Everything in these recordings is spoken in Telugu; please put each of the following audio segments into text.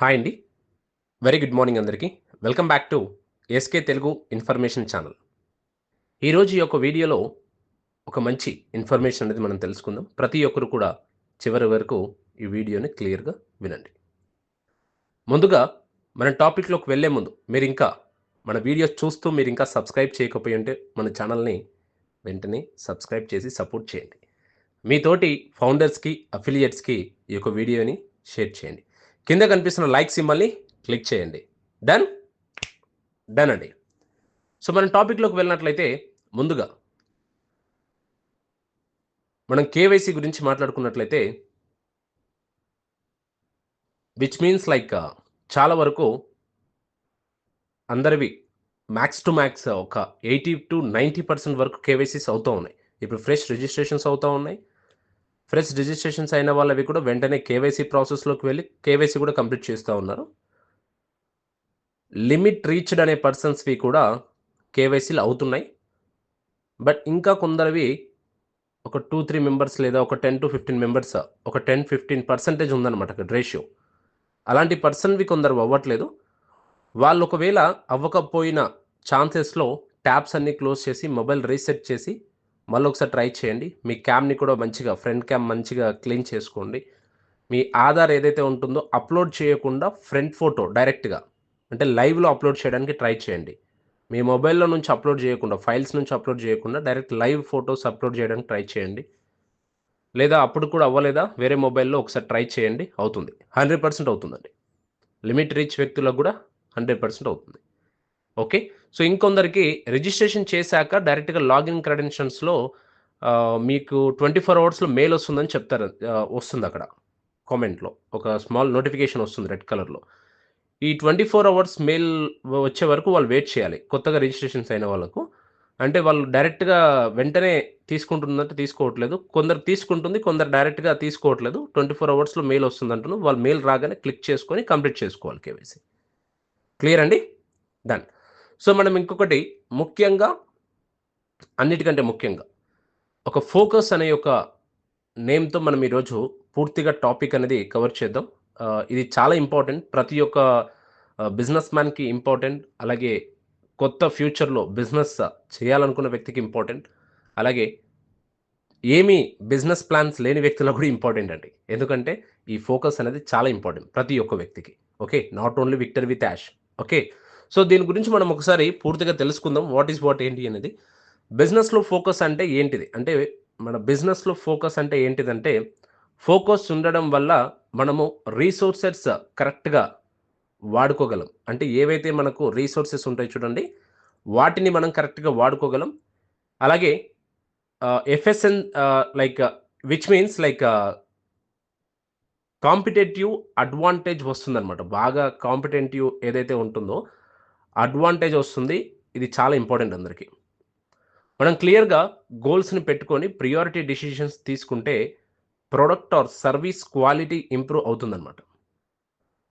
హాయ్ అండి. వెరీ గుడ్ మార్నింగ్ అందరికీ. Welcome back to SK Telugu information channel. ఈరోజు ఈ యొక్క వీడియోలో ఒక మంచి ఇన్ఫర్మేషన్ అనేది మనం తెలుసుకుందాం. ప్రతి ఒక్కరు కూడా చివరి వరకు ఈ వీడియోని క్లియర్గా వినండి. ముందుగా మన టాపిక్లోకి వెళ్ళే ముందు మీరు ఇంకా మన వీడియోస్ చూస్తూ మీరు ఇంకా సబ్స్క్రైబ్ చేయకపోయి ఉంటే మన ఛానల్ని వెంటనే సబ్స్క్రైబ్ చేసి సపోర్ట్ చేయండి. మీతోటి ఫౌండర్స్కి అఫిలియేట్స్కి ఈ యొక్క వీడియోని షేర్ చేయండి. కింద కనిపిస్తున్న లైక్ సింబల్ని క్లిక్ చేయండి. డన్ డన్ అండి. సో మనం టాపిక్లోకి వెళ్ళినట్లయితే ముందుగా మనం కేవైసీ గురించి మాట్లాడుకున్నట్లయితే విచ్ మీన్స్ లైక్ చాలా వరకు అందరివి మ్యాక్స్ టు మ్యాక్స్ ఒక ఎయిటీ టు నైంటీ పర్సెంట్ వరకు కేవైసీస్ అవుతూ ఉన్నాయి. ఇప్పుడు ఫ్రెష్ రిజిస్ట్రేషన్స్ అవుతూ ఉన్నాయి. ఫ్రెష్ రిజిస్ట్రేషన్స్ అయిన వాళ్ళవి కూడా వెంటనే కేవైసీ ప్రాసెస్లోకి వెళ్ళి కేవైసీ కూడా కంప్లీట్ చేస్తూ ఉన్నారు. లిమిట్ రీచ్డ్ అనే పర్సన్స్వి కూడా కేవైసీలు అవుతున్నాయి. బట్ ఇంకా కొందరివి ఒక టూ త్రీ మెంబర్స్ లేదా ఒక టెన్ టు ఫిఫ్టీన్ మెంబర్స్ ఒక టెన్ ఫిఫ్టీన్ పర్సెంటేజ్ ఉందన్నమాట అక్కడ రేషియో అలాంటి పర్సన్వి కొందరు అవ్వట్లేదు. వాళ్ళు ఒకవేళ అవ్వకపోయిన ఛాన్సెస్లో ట్యాబ్స్ అన్నీ క్లోజ్ చేసి మొబైల్ రీసెట్ చేసి మళ్ళీ ఒకసారి ట్రై చేయండి. మీ క్యామ్ని కూడా మంచిగా ఫ్రంట్ క్యామ్ మంచిగా క్లీన్ చేసుకోండి. మీ ఆధార్ ఏదైతే ఉంటుందో అప్లోడ్ చేయకుండా ఫ్రంట్ ఫోటో డైరెక్ట్గా అంటే లైవ్లో అప్లోడ్ చేయడానికి ట్రై చేయండి. మీ మొబైల్లో నుంచి అప్లోడ్ చేయకుండా ఫైల్స్ నుంచి అప్లోడ్ చేయకుండా డైరెక్ట్ లైవ్ ఫొటోస్ అప్లోడ్ చేయడానికి ట్రై చేయండి. లేదా అప్పుడు కూడా అవ్వలేదా? వేరే మొబైల్లో ఒకసారి ట్రై చేయండి. అవుతుంది. హండ్రెడ్ పర్సెంట్ అవుతుందండి. లిమిట్ రీచ్ వ్యక్తులకు కూడా హండ్రెడ్ పర్సెంట్ అవుతుంది. ఓకే? సో ఇంకొందరికి రిజిస్ట్రేషన్ చేశాక డైరెక్ట్గా లాగిన్ క్రెడెన్షియల్స్లో మీకు ట్వంటీ ఫోర్ అవర్స్లో మెయిల్ వస్తుందని చెప్తారు. వస్తుంది అక్కడ కామెంట్లో. ఒక స్మాల్ నోటిఫికేషన్ వస్తుంది రెడ్ కలర్లో. ఈ ట్వంటీ ఫోర్ అవర్స్ మెయిల్ వచ్చే వరకు వాళ్ళు వెయిట్ చేయాలి. కొత్తగా రిజిస్ట్రేషన్స్ అయిన వాళ్ళకు. అంటే వాళ్ళు డైరెక్ట్గా వెంటనే తీసుకుంటుందంటే తీసుకోవట్లేదు. కొందరు తీసుకుంటుంది కొందరు డైరెక్ట్గా తీసుకోవట్లేదు. ట్వంటీ ఫోర్ అవర్స్లో మెయిల్ వస్తుంది అంటున్నారు. వాళ్ళు మెయిల్ రాగానే క్లిక్ చేసుకొని కంప్లీట్ చేసుకోవాలి కేవైసీ. క్లియర్ అండి? డన్. సో మనం ఇంకొకటి ముఖ్యంగా అన్నిటికంటే ముఖ్యంగా ఒక ఫోకస్ అనే ఒక నేమ్తో మనం ఈరోజు పూర్తిగా టాపిక్ అనేది కవర్ చేద్దాం. ఇది చాలా ఇంపార్టెంట్. ప్రతి ఒక్క బిజినెస్ మ్యాన్కి ఇంపార్టెంట్. అలాగే కొత్త ఫ్యూచర్లో బిజినెస్ చేయాలనుకున్న వ్యక్తికి ఇంపార్టెంట్. అలాగే ఏమీ బిజినెస్ ప్లాన్స్ లేని వ్యక్తులకు కూడా ఇంపార్టెంట్ అండి. ఎందుకంటే ఈ ఫోకస్ అనేది చాలా ఇంపార్టెంట్ ప్రతి ఒక్క వ్యక్తికి. Okay? Not only victor with ash. Okay? So దీని గురించి మనం ఒకసారి పూర్తిగా తెలుసుకుందాం. వాట్ ఈస్ వాట్ ఏంటి అనేది. బిజినెస్లో ఫోకస్ అంటే ఏంటిది? అంటే మన బిజినెస్లో ఫోకస్ అంటే ఏంటిదంటే ఫోకస్ ఉండడం వల్ల మనము రీసోర్సెస్ కరెక్ట్గా వాడుకోగలం. అంటే ఏవైతే మనకు రీసోర్సెస్ ఉంటాయి చూడండి వాటిని మనం కరెక్ట్గా వాడుకోగలం. అలాగే FSN like which means like competitive advantage వస్తుందన్నమాట. బాగా కాంపిటేటివ్ ఏదైతే ఉంటుందో అడ్వాంటేజ్ వస్తుంది. ఇది చాలా ఇంపార్టెంట్ అందరికీ. మనం క్లియర్గా గోల్స్ని పెట్టుకొని ప్రియారిటీ డిసిషన్స్ తీసుకుంటే product or service quality improve అవుతుందన్నమాట.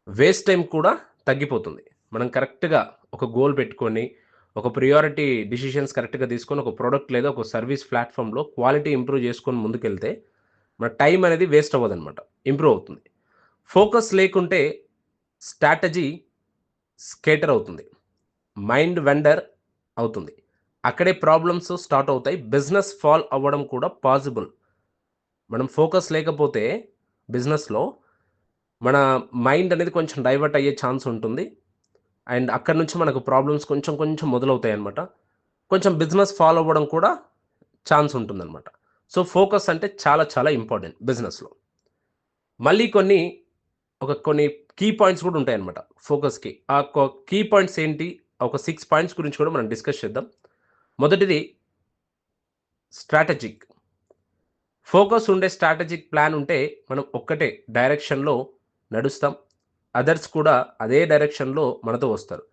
వేస్ట్ టైం కూడా తగ్గిపోతుంది. మనం కరెక్ట్గా ఒక గోల్ పెట్టుకొని ఒక ప్రియారిటీ డిసిషన్స్ కరెక్ట్గా తీసుకొని ఒక ప్రోడక్ట్ లేదా ఒక సర్వీస్ ప్లాట్ఫామ్లో క్వాలిటీ ఇంప్రూవ్ చేసుకొని ముందుకెళ్తే మన టైం అనేది వేస్ట్ అవ్వదు అనమాట ఇంప్రూవ్ అవుతుంది. ఫోకస్ లేకుంటే స్ట్రాటజీ స్కేటర్ అవుతుంది. మైండ్ వెండర్ అవుతుంది. అక్కడే ప్రాబ్లమ్స్ స్టార్ట్ అవుతాయి. బిజినెస్ ఫాల్ అవ్వడం కూడా పాసిబుల్ మనం ఫోకస్ లేకపోతే బిజినెస్లో మన మైండ్ అనేది కొంచెం డైవర్ట్ అయ్యే ఛాన్స్ ఉంటుంది. అండ్ అక్కడ నుంచి మనకు ప్రాబ్లమ్స్ కొంచెం కొంచెం మొదలవుతాయి అనమాట కొంచెం బిజినెస్ ఫాలో అవ్వడం కూడా ఛాన్స్ ఉంటుందన్నమాట. సో ఫోకస్ అంటే చాలా చాలా ఇంపార్టెంట్ బిజినెస్లో. మళ్ళీ కొన్ని ఒక కొన్ని కీ పాయింట్స్ కూడా ఉంటాయన్నమాట ఫోకస్కి. ఆ కీ పాయింట్స్ ఏంటి? ఒక సిక్స్ పాయింట్స్ గురించి కూడా మనం డిస్కస్ చేద్దాం. మొదటిది స్ట్రాటజిక్ ఫోకస్ ఉండే స్ట్రాటజిక్ ప్లాన్ ఉంటే మనం ఒక్కటే డైరెక్షన్లో నడుస్తాం. అదర్స్ కూడా అదే డైరెక్షన్లో మనతో వస్తారు.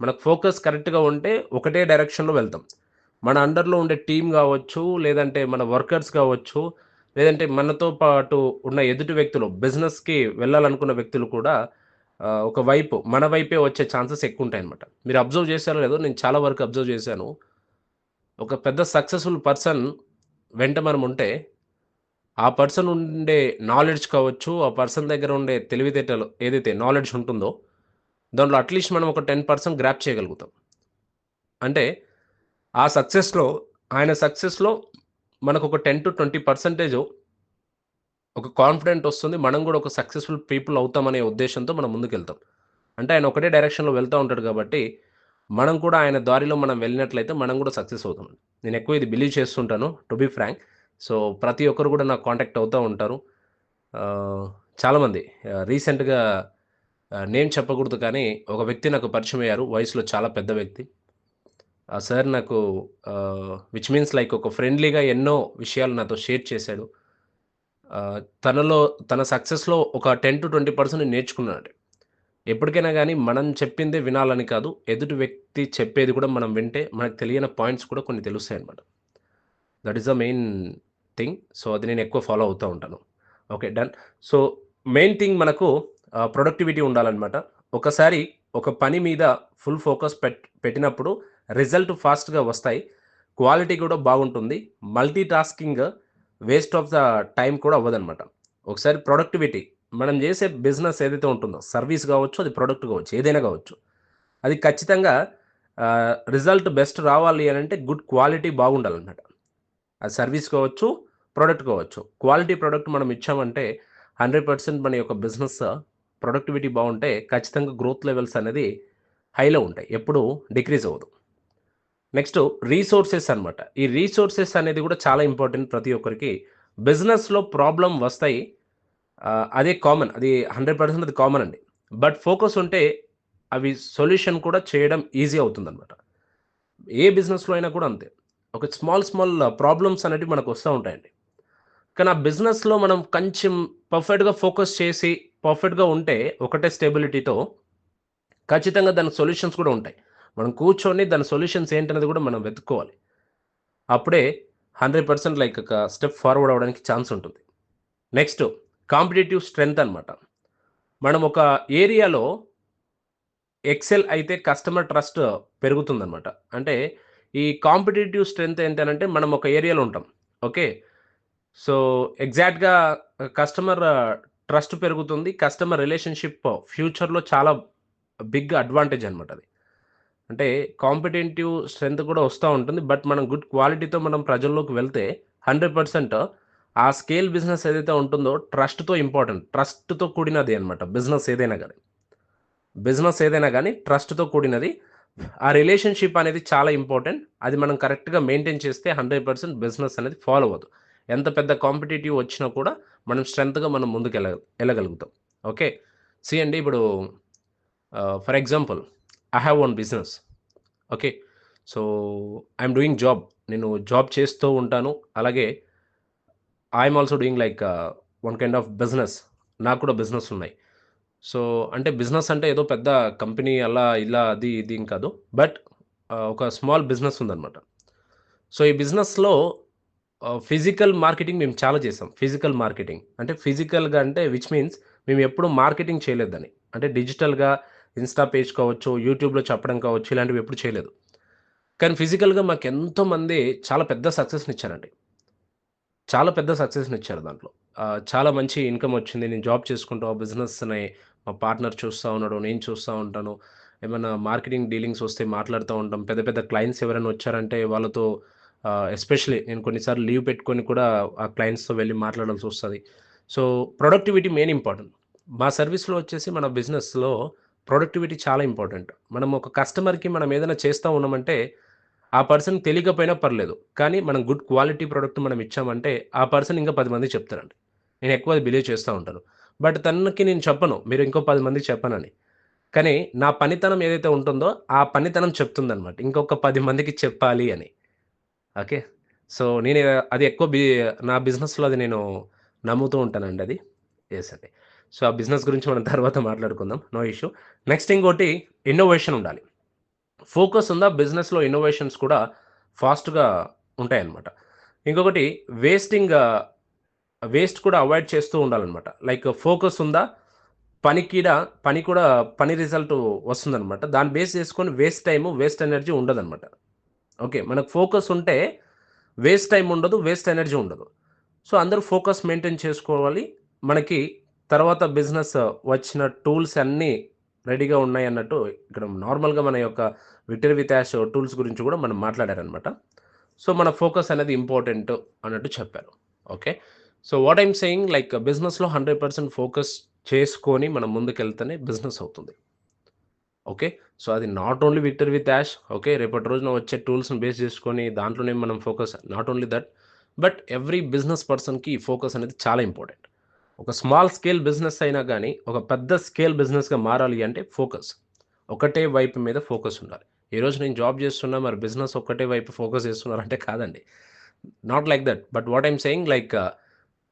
మనకు ఫోకస్ కరెక్ట్గా ఉంటే ఒకటే డైరెక్షన్లో వెళ్తాం. మన అండర్లో ఉండే టీం కావచ్చు లేదంటే మన వర్కర్స్ కావచ్చు లేదంటే మనతో పాటు ఉన్న ఎదుటి వ్యక్తులు బిజినెస్కి వెళ్ళాలనుకున్న వ్యక్తులు కూడా ఒక వైపు మన వైపే వచ్చే ఛాన్సెస్ ఎక్కువ ఉంటాయి అనమాట మీరు అబ్జర్వ్ చేశారో లేదో నేను చాలా వరకు అబ్జర్వ్ చేశాను ఒక పెద్ద సక్సెస్ఫుల్ పర్సన్ వెంట మనం ఉంటే ఆ పర్సన్ ఉండే నాలెడ్జ్ కావచ్చు, ఆ పర్సన్ దగ్గర ఉండే తెలివితేటలు ఏదైతే నాలెడ్జ్ ఉంటుందో, దాంట్లో అట్‌లీస్ట్ మనం ఒక 10% గ్రాప్ చేయగలుగుతాం. అంటే ఆ సక్సెస్‌లో ఆయన సక్సెస్‌లో మనకు ఒక టెన్ టు ట్వంటీ పర్సెంటేజ్ ఒక కాన్ఫిడెంట్ వస్తుంది. మనం కూడా ఒక సక్సెస్‌ఫుల్ పీపుల్ అవుతామనే ఉద్దేశంతో మనం ముందుకెళ్తాం. అంటే ఆయన ఒకటే డైరెక్షన్‌లో వెళ్తూ ఉంటాడు కాబట్టి, మనం కూడా ఆయన దారిలో మనం వెళ్ళినట్లయితే మనం కూడా సక్సెస్ అవుతాం. నేను ఎక్కువ ఇది బిలీవ్ చేస్తుంటాను టు బి ఫ్రాంక్. సో, ప్రతి ఒక్కరు కూడా నాకు కాంటాక్ట్ అవుతూ ఉంటారు. చాలామంది రీసెంట్‌గా నేమ్ చెప్పకూడదు కానీ, ఒక వ్యక్తి నాకు పరిచయం అయ్యారు. వయసులో చాలా పెద్ద వ్యక్తి. ఆ సార్ నాకు విచ్ మీన్స్ లైక్ ఒక ఫ్రెండ్లీగా ఎన్నో విషయాలు నాతో షేర్ చేశాడు. తనలో తన సక్సెస్‌లో ఒక టెన్ టు ట్వంటీ పర్సెంట్ నేర్చుకున్నాడు ఎప్పటికైనా కానీ మనం చెప్పిందే వినాలని కాదు. ఎదుటి వ్యక్తి చెప్పేది కూడా మనం వింటే మనకు తెలియని పాయింట్స్ కూడా కొన్ని తెలుస్తాయి అనమాట that is the main thing. So, అది నేను ఎక్కువ ఫాలో అవుతూ ఉంటాను. Okay. Done. So, main thing మనకు ప్రొడక్టివిటీ ఉండాలన్నమాట. ఒకసారి ఒక పని మీద ఫుల్ ఫోకస్ పెట్ పెట్టినప్పుడు రిజల్ట్ ఫాస్ట్‌గా వస్తాయి. క్వాలిటీ కూడా బాగుంటుంది. Multitasking waste of the time కూడా అవ్వదనమాట ఒకసారి ప్రొడక్టివిటీ మనం చేసే బిజినెస్ ఏదైతే ఉంటుందో సర్వీస్ కావచ్చు, అది ప్రొడక్ట్ కావచ్చు, ఏదైనా కావచ్చు. అది ఖచ్చితంగా రిజల్ట్ బెస్ట్ రావాలి అని అంటే గుడ్ క్వాలిటీ బాగుండాలన్నమాట. అది సర్వీస్ కావచ్చు, ప్రొడక్ట్ కావచ్చు. క్వాలిటీ ప్రొడక్ట్ మనం ఇచ్చామంటే 100% మన యొక్క బిజినెస్ ప్రొడక్టివిటీ బాగుంటే ఖచ్చితంగా గ్రోత్ లెవెల్స్ అనేది హైలో ఉంటాయి. ఎప్పుడు డిక్రీజ్ అవ్వదు. నెక్స్ట్ రీసోర్సెస్ అన్నమాట. ఈ రీసోర్సెస్ అనేది కూడా చాలా ఇంపార్టెంట్ ప్రతి ఒక్కరికి. బిజినెస్‌లో ప్రాబ్లమ్ వస్తాయి. అదే కామన్. అది 100% అది కామన్ అండి. బట్ ఫోకస్ ఉంటే అవి సొల్యూషన్ కూడా చేయడం ఈజీ అవుతుందన్నమాట. ఏ బిజినెస్‌లో అయినా కూడా అంతే. ఒక స్మాల్ స్మాల్ ప్రాబ్లమ్స్ అనేవి మనకు వస్తూ ఉంటాయండి. కానీ ఆ బిజినెస్‌లో మనం కొంచెం పర్ఫెక్ట్‌గా ఫోకస్ చేసి పర్ఫెక్ట్‌గా ఉంటే ఒకటే స్టెబిలిటీతో ఖచ్చితంగా దానికి సొల్యూషన్స్ కూడా ఉంటాయి. మనం కూర్చొని దాని సొల్యూషన్స్ ఏంటనేది కూడా మనం వెతుక్కోవాలి. అప్పుడే 100% లైక్ ఒక స్టెప్ ఫార్వర్డ్ అవ్వడానికి ఛాన్స్ ఉంటుంది. నెక్స్ట్ కాంపిటేటివ్ స్ట్రెంగ్త్ అనమాట మనం ఒక ఏరియాలో ఎక్సెల్ అయితే కస్టమర్ ట్రస్ట్ పెరుగుతుందన్నమాట. అంటే ఈ కాంపిటేటివ్ స్ట్రెంగ్త్ ఏంటంటే మనం ఒక ఏరియాలో ఉంటాం. ఓకే. సో, ఎగ్జాక్ట్‌గా కస్టమర్ ట్రస్ట్ పెరుగుతుంది. కస్టమర్ రిలేషన్‌షిప్ ఫ్యూచర్‌లో చాలా బిగ్ అడ్వాంటేజ్ అనమాట అది. అంటే కాంపిటేటివ్ స్ట్రెంత్ కూడా వస్తూ ఉంటుంది. బట్ మనం గుడ్ క్వాలిటీతో మనం ప్రజల్లోకి వెళ్తే 100% ఆ స్కేల్ బిజినెస్ ఏదైతే ఉంటుందో ట్రస్ట్‌తో ఇంపార్టెంట్. ట్రస్ట్‌తో కూడినది అన్నమాట బిజినెస్ ఏదైనా కానీ బిజినెస్ ఏదైనా కానీ ట్రస్ట్‌తో కూడినది. ఆ రిలేషన్‌షిప్ అనేది చాలా ఇంపార్టెంట్. అది మనం కరెక్ట్‌గా మెయింటైన్ చేస్తే 100% బిజినెస్ అనేది ఫాలో అవ్వదు. ఎంత పెద్ద కాంపిటేటివ్ వచ్చినా కూడా మనం స్ట్రెంత్గా మనం ముందుకు వెళ్ళ వెళ్ళగలుగుతాం ఓకే. సీ అండి ఇప్పుడు for example I have one business. Okay. So, I doing job. నేను జాబ్ చేస్తూ ఉంటాను. అలాగే I also doing like one kind of business. నాకు కూడా బిజినెస్ ఉన్నాయి. సో, అంటే బిజినెస్ అంటే ఏదో పెద్ద కంపెనీ అలా ఇలా అది ఇది కాదు. బట్ uh, ఒక స్మాల్ బిజినెస్ ఉందన్నమాట. సో, ఈ బిజినెస్‌లో ఫిజికల్ మార్కెటింగ్ మేము చాలా చేసాం. Physical marketing. అంటే ఫిజికల్‌గా అంటే విచ్ మీన్స్ మేము ఎప్పుడు మార్కెటింగ్ చేయలేదని అంటే డిజిటల్‌గా ఇన్‌స్టా పేజ్ కావచ్చు, యూట్యూబ్‌లో చెప్పడం కావచ్చు ఇలాంటివి ఎప్పుడు చేయలేదు. కానీ ఫిజికల్‌గా మాకెంతోమంది చాలా పెద్ద సక్సెస్ని ఇచ్చారండి చాలా పెద్ద సక్సెస్ని ఇచ్చారు దాంట్లో. చాలా మంచి ఇన్‌కమ్ వచ్చింది. నేను జాబ్ చేసుకుంటూ ఆ బిజినెస్‌ని మా పార్ట్నర్ చూస్తూ ఉన్నాడు. నేను చూస్తూ ఉంటాను. ఏమైనా మార్కెటింగ్ డీలింగ్స్ వస్తే మాట్లాడుతూ ఉంటాం. పెద్ద పెద్ద క్లయింట్స్ ఎవరైనా వచ్చారంటే వాళ్ళతో ఎస్పెషలీ ఎస్పెషల్లీ నేను కొన్నిసార్లు లీవ్ పెట్టుకొని కూడా ఆ క్లయింట్స్‌తో వెళ్ళి మాట్లాడాల్సి వస్తుంది సో, ప్రొడక్టివిటీ మెయిన్ ఇంపార్టెంట్. మా సర్వీస్‌లో వచ్చేసి మన బిజినెస్‌లో ప్రొడక్టివిటీ చాలా ఇంపార్టెంట్. మనం ఒక కస్టమర్‌కి మనం ఏదైనా చేస్తూ ఉన్నామంటే ఆ పర్సన్ తెలియకపోయినా పర్లేదు. కానీ మనం గుడ్ క్వాలిటీ ప్రోడక్ట్ మనం ఇచ్చామంటే ఆ పర్సన్ ఇంకా పది మంది చెప్తారండి. నేను ఎక్కువ అది బిలీవ్ చేస్తూ ఉంటాను. బట్ తనకి నేను చెప్పను. మీరు ఇంకో పది మంది చెప్పనని. కానీ నా పనితనం ఏదైతే ఉంటుందో ఆ పనితనం చెప్తుందనమాట ఇంకొక పది మందికి చెప్పాలి అని. ఓకే. సో, నేను అది ఎక్కువ బి నా బిజినెస్‌లో అది నేను నమ్ముతూ ఉంటానండి అది. ఎస్ అండి. సో, ఆ బిజినెస్ గురించి మనం తర్వాత మాట్లాడుకుందాం. No issue. నెక్స్ట్ ఇంకోటి ఇన్నోవేషన్ ఉండాలి. ఫోకస్ ఉందా బిజినెస్‌లో ఇన్నోవేషన్స్ కూడా ఫాస్ట్‌గా ఉంటాయన్నమాట. ఇంకొకటి వేస్టింగ్ వేస్ట్ కూడా అవాయిడ్ చేస్తూ ఉండాలన్నమాట. లైక్ ఫోకస్ ఉందా? పనికిడ పని కూడా పని రిజల్ట్ వస్తుందన్నమాట. దాన్ని బేస్ చేసుకొని వేస్ట్ టైం వేస్ట్ ఎనర్జీ ఉండదన్నమాట. ఓకే. మనకు ఫోకస్ ఉంటే వేస్ట్ టైం ఉండదు. వేస్ట్ ఎనర్జీ ఉండదు. సో అందరూ ఫోకస్ మెయింటైన్ చేసుకోవాలి మనకి తర్వాత బిజినెస్ వచ్చిన టూల్స్ అన్నీ రెడీగా ఉన్నాయి అన్నట్టు ఇక్కడ నార్మల్గా మన యొక్క విటర్ విత్ యాష్ టూల్స్ గురించి కూడా మనం మాట్లాడారనమాట సో మన ఫోకస్ అనేది ఇంపార్టెంట్ అన్నట్టు చెప్పారు. Okay? So what I'm saying like బిజినెస్లో హండ్రెడ్ పర్సెంట్ ఫోకస్ చేసుకొని మనం ముందుకెళ్తేనే బిజినెస్ అవుతుంది. ఓకే? సో అది not only victor with ash okay? రేపటి రోజున వచ్చే టూల్స్ని బేస్ చేసుకొని దాంట్లోనే మనం focus not only that but every business పర్సన్కి ఈ ఫోకస్ అనేది చాలా ఇంపార్టెంట్. ఒక స్మాల్ స్కేల్ బిజినెస్ అయినా కానీ ఒక పెద్ద స్కేల్ బిజినెస్గా మారాలి అంటే ఫోకస్. ఒకటే వైపు మీద ఫోకస్ ఉండాలి. ఈరోజు నేను జాబ్ చేస్తున్నా మరి బిజినెస్ ఒకటే వైపు ఫోకస్ చేస్తున్నారంటే కాదండి. Not like that but what I'm saying like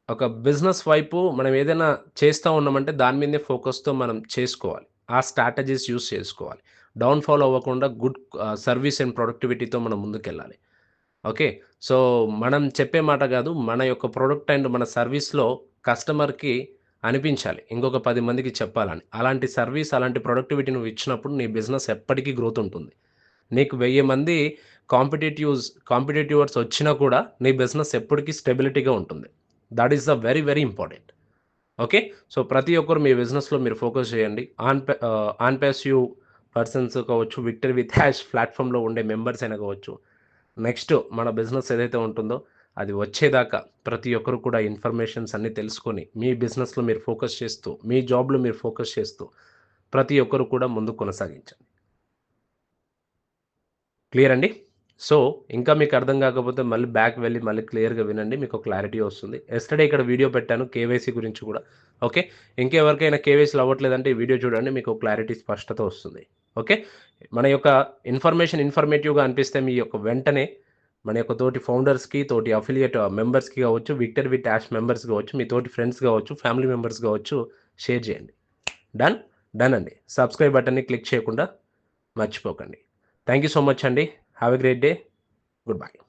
ఒక బిజినెస్ వైపు మనం ఏదైనా చేస్తూ ఉన్నామంటే దాని మీదే ఫోకస్తో మనం చేసుకోవాలి. ఆ స్ట్రాటజీస్ యూస్ చేసుకోవాలి. డౌన్ఫాల్ అవ్వకుండా గుడ్ uh, సర్వీస్ అండ్ ప్రొడక్టివిటీతో మనం ముందుకెళ్ళాలి. ఓకే? సో మనం చెప్పే మాట కాదు మన యొక్క ప్రొడక్ట్ అండ్ మన సర్వీస్లో కస్టమర్కి అనిపించాలి. ఇంకొక పది మందికి చెప్పాలని. అలాంటి సర్వీస్ అలాంటి ప్రొడక్టివిటీ నువ్వు ఇచ్చినప్పుడు నీ బిజినెస్ ఎప్పటికీ గ్రోత్ ఉంటుంది. నీకు వెయ్యి మంది కాంపిటేటివ్స్ కాంపిటేటివర్స్ వచ్చినా కూడా నీ బిజినెస్ ఎప్పటికీ స్టెబిలిటీగా ఉంటుంది. That is the very very important. Okay? So ప్రతి ఒక్కరు మీ బిజినెస్లో మీరు ఫోకస్ చేయండి. ఆన్ ఆన్ ప్యాసివ్ పర్సన్స్ కావచ్చు విక్టర్ విత్ హ్యాష్ ప్లాట్ఫామ్లో ఉండే మెంబర్స్ అయినా కావచ్చు. నెక్స్ట్ మన బిజినెస్ ఏదైతే ఉంటుందో అది వచ్చేదాకా ప్రతి ఒక్కరు కూడా ఇన్ఫర్మేషన్స్ అన్నీ తెలుసుకొని మీ బిజినెస్లో మీరు ఫోకస్ చేస్తూ మీ జాబ్లో మీరు ఫోకస్ చేస్తూ ప్రతి ఒక్కరు కూడా ముందు కొనసాగించండి. క్లియర్ అండి? సో ఇంకా మీకు అర్థం కాకపోతే మళ్ళీ బ్యాక్ వెళ్ళి మళ్ళీ క్లియర్గా వినండి మీకు క్లారిటీ వస్తుంది. ఎస్టర్డే ఇక్కడ వీడియో పెట్టాను కేవైసీ గురించి కూడా. ఓకే? ఇంకెవరికైనా కేవైసీలు అవ్వట్లేదంటే ఈ వీడియో చూడండి మీకు క్లారిటీ స్పష్టత వస్తుంది. ఓకే? మన యొక్క ఇన్ఫర్మేషన్ ఇన్ఫర్మేటివ్గా అనిపిస్తే మీ యొక్క వెంటనే మన యొక్క తోటి ఫౌండర్స్కి తోటి అఫిలియేట్ మెంబర్స్కి కావచ్చు విక్టర్ విత్ యాష్ మెంబర్స్ కావచ్చు మీ తోటి ఫ్రెండ్స్ కావచ్చు ఫ్యామిలీ మెంబర్స్ కావచ్చు షేర్ చేయండి. డన్? డన్ అండి. సబ్స్క్రైబ్ బటన్ని క్లిక్ చేయకుండా మర్చిపోకండి. థ్యాంక్ యూ సో మచ్ అండి. Have a great day. Goodbye.